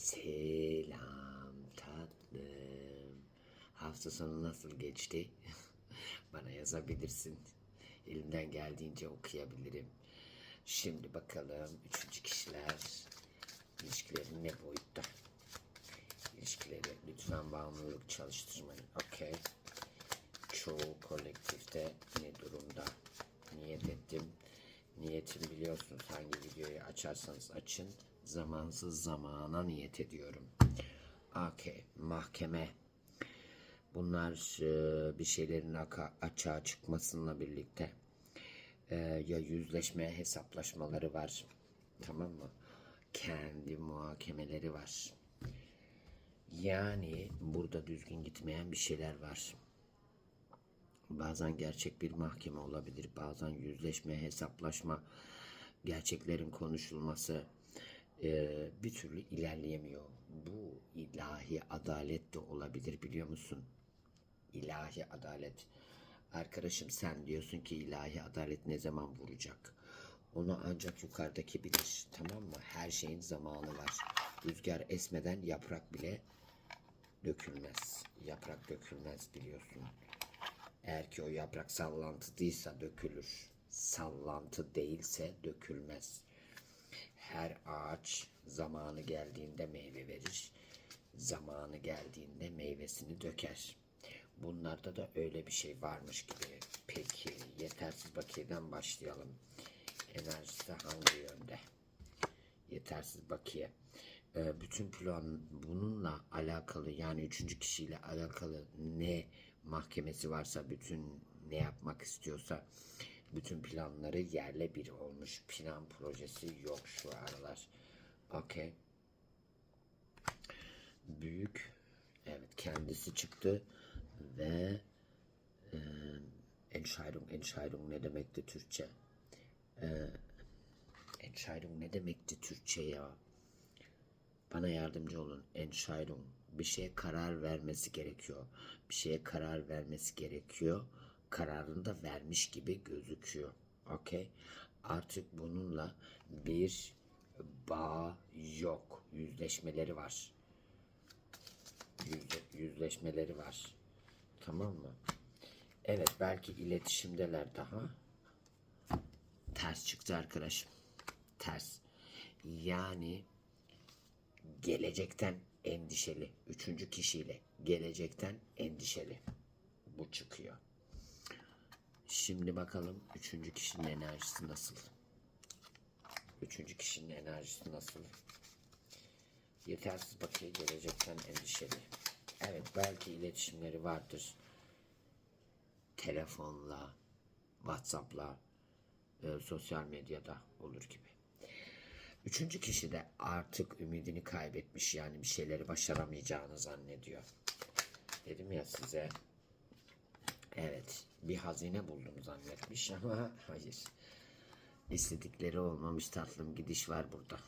Selam tatlım. Hafta sonu nasıl geçti? Bana yazabilirsin. Elimden geldiğince okuyabilirim. Şimdi bakalım üçüncü kişiler ilişkileri ne boyutta? İlişkileri lütfen bağımlılık çalıştırmayın. Okey. Çoğu kolektifte ne durumda? Niyet ettim. Niyetim biliyorsunuz hangi videoyu açarsanız açın. Zamansız zamana niyet ediyorum. Okey. Mahkeme. Bunlar e, bir şeylerin açığa çıkmasıyla birlikte e, ya yüzleşme hesaplaşmaları var. Tamam mı? Kendi muhakemeleri var. Yani burada düzgün gitmeyen bir şeyler var. Bazen gerçek bir mahkeme olabilir. Bazen yüzleşme, hesaplaşma, gerçeklerin konuşulması e, bir türlü ilerleyemiyor. Bu ilahi adalet de olabilir biliyor musun? İlahi adalet. Arkadaşım sen diyorsun ki ilahi adalet ne zaman vuracak? Onu ancak yukarıdaki bilir. Tamam mı? Her şeyin zamanı var. Rüzgar esmeden yaprak bile dökülmez. Yaprak dökülmez biliyorsun. Eğer ki o yaprak sallantılıysa dökülür. Sallantı değilse dökülmez. Her ağaç zamanı geldiğinde meyve verir. Zamanı geldiğinde meyvesini döker. Bunlarda da öyle bir şey varmış gibi. Peki yetersiz bakiyeden başlayalım. Enerjisi hangi yönde? Yetersiz bakiye. Ee, bütün plan bununla alakalı yani üçüncü kişiyle alakalı ne mahkemesi varsa bütün ne yapmak istiyorsa bütün planları yerle bir olmuş. Plan projesi yok şu aralar. Okey. Büyük. Evet kendisi çıktı ve e, Entscheidung, Entscheidung ne demekti Türkçe? E, Entscheidung ne demekti Türkçe ya? Bana yardımcı olun. Entscheidung. Bir şeye karar vermesi gerekiyor. Bir şeye karar vermesi gerekiyor. Kararını da vermiş gibi gözüküyor. Okey. Artık bununla bir bağ yok. Yüzleşmeleri var. Yüzle, yüzleşmeleri var. Tamam mı? Evet belki iletişimdeler daha. Ters çıktı arkadaşım. Ters. Yani gelecekten endişeli. Üçüncü kişiyle gelecekten endişeli. Bu çıkıyor. Şimdi bakalım üçüncü kişinin enerjisi nasıl? Üçüncü kişinin enerjisi nasıl? Yetersiz bakiye gelecekten endişeli. Evet belki iletişimleri vardır. Telefonla, Whatsapp'la, e, sosyal medyada olur gibi. Üçüncü kişi de artık ümidini kaybetmiş yani bir şeyleri başaramayacağını zannediyor. Dedim ya size evet bir hazine buldum zannetmiş ama hayır. İstedikleri olmamış tatlım gidiş var burada.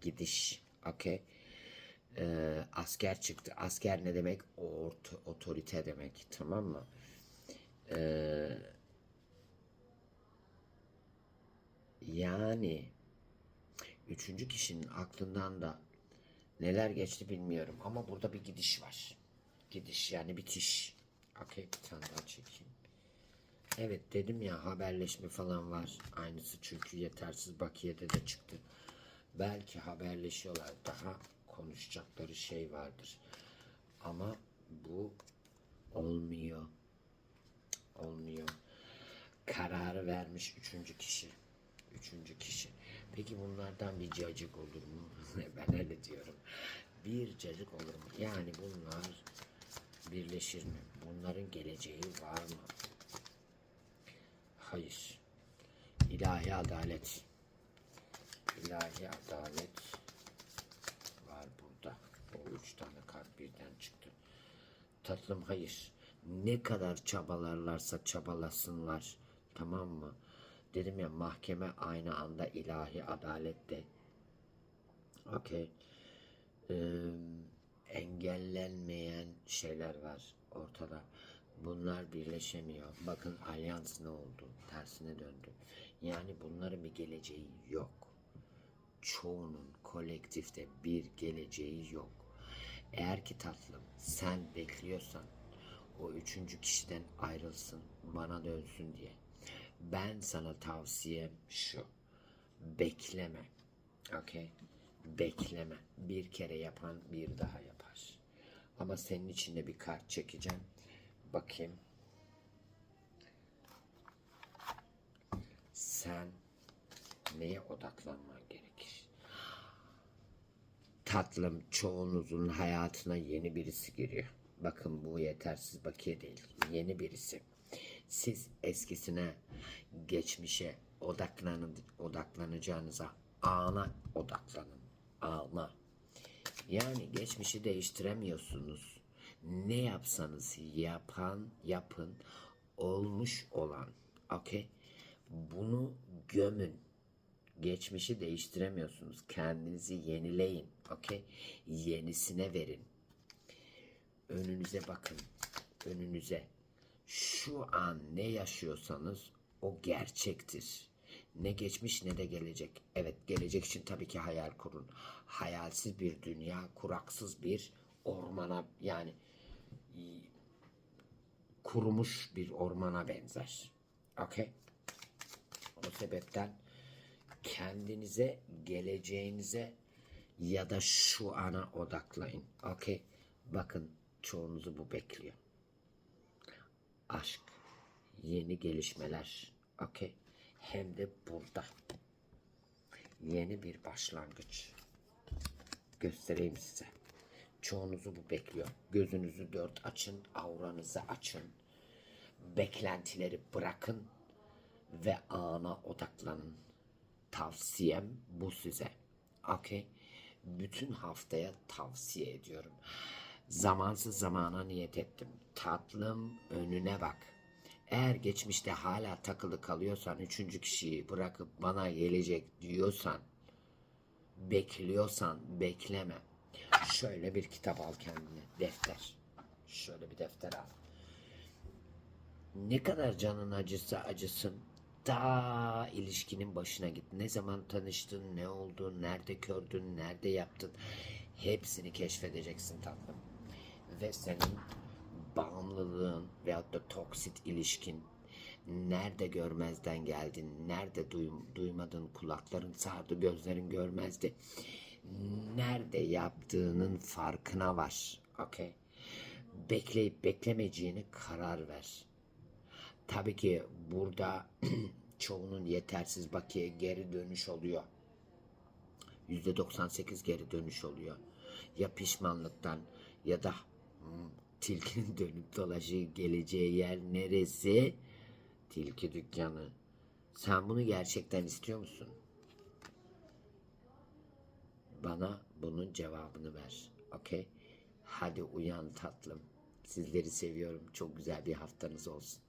Gidiş. Okey. Ee, asker çıktı. Asker ne demek? Ort otorite demek. Tamam mı? Ee, yani Üçüncü kişinin aklından da neler geçti bilmiyorum ama burada bir gidiş var. Gidiş yani bitiş. Okey bir tane daha çekeyim. Evet dedim ya haberleşme falan var. Aynısı çünkü yetersiz bakiyede de çıktı. Belki haberleşiyorlar daha konuşacakları şey vardır. Ama bu olmuyor. Olmuyor. Kararı vermiş üçüncü kişi. Üçüncü kişi. Peki bunlardan bir cacık olur mu? ben öyle diyorum. Bir cacık olur mu? Yani bunlar birleşir mi? Bunların geleceği var mı? Hayır. İlahi adalet. İlahi adalet var burada. O üç tane kart birden çıktı. Tatlım hayır. Ne kadar çabalarlarsa çabalasınlar. Tamam mı? Dedim ya mahkeme aynı anda ilahi adalette. Okey. Ee, engellenmeyen şeyler var ortada. Bunlar birleşemiyor. Bakın alyans ne oldu? Tersine döndü. Yani bunların bir geleceği yok. çoğunun kolektifte bir geleceği yok. Eğer ki tatlım sen bekliyorsan o üçüncü kişiden ayrılsın bana dönsün diye. Ben sana tavsiyem şu. Bekleme. Okey? Bekleme. Bir kere yapan bir daha yapar. Ama senin için de bir kart çekeceğim. Bakayım. Sen neye odaklanman gerekir? Tatlım çoğunuzun hayatına yeni birisi giriyor. Bakın bu yetersiz bakiye değil. Yeni birisi. Siz eskisine, geçmişe odaklanın, odaklanacağınıza ana odaklanın. Ana. Yani geçmişi değiştiremiyorsunuz. Ne yapsanız yapan, yapın, olmuş olan. Okey? Bunu gömün. Geçmişi değiştiremiyorsunuz. Kendinizi yenileyin. Okey? Yenisine verin. Önünüze bakın. Önünüze. Şu an ne yaşıyorsanız o gerçektir. Ne geçmiş ne de gelecek. Evet gelecek için tabii ki hayal kurun. Hayalsiz bir dünya, kuraksız bir ormana yani kurumuş bir ormana benzer. Okey? O sebepten kendinize, geleceğinize ya da şu ana odaklayın. Okey? Bakın çoğunuzu bu bekliyor. Aşk, yeni gelişmeler. Okey? Hem de burada. Yeni bir başlangıç. Göstereyim size. Çoğunuzu bu bekliyor. Gözünüzü dört açın, auranızı açın. Beklentileri bırakın ve ana odaklanın. Tavsiyem bu size. Okey? Bütün haftaya tavsiye ediyorum. Zamansız zamana niyet ettim. Tatlım önüne bak. Eğer geçmişte hala takılı kalıyorsan, üçüncü kişiyi bırakıp bana gelecek diyorsan, bekliyorsan bekleme. Şöyle bir kitap al kendine, defter. Şöyle bir defter al ne kadar canın acısa acısın daha ilişkinin başına git. Ne zaman tanıştın, ne oldu, nerede gördün, nerede yaptın hepsini keşfedeceksin tatlım. Ve senin bağımlılığın veyahut da toksit ilişkin nerede görmezden geldin, nerede duym- duymadın, kulakların sağırdı, gözlerin görmezdi. Nerede yaptığının farkına var. Okey. Bekleyip beklemeyeceğini karar ver. Tabii ki burada çoğunun yetersiz bakiye geri dönüş oluyor. %98 geri dönüş oluyor. Ya pişmanlıktan ya da hmm, tilkinin dönüp dolaşığı geleceği yer neresi? Tilki dükkanı. Sen bunu gerçekten istiyor musun? Bana bunun cevabını ver. Okey? Hadi uyan tatlım. Sizleri seviyorum. Çok güzel bir haftanız olsun.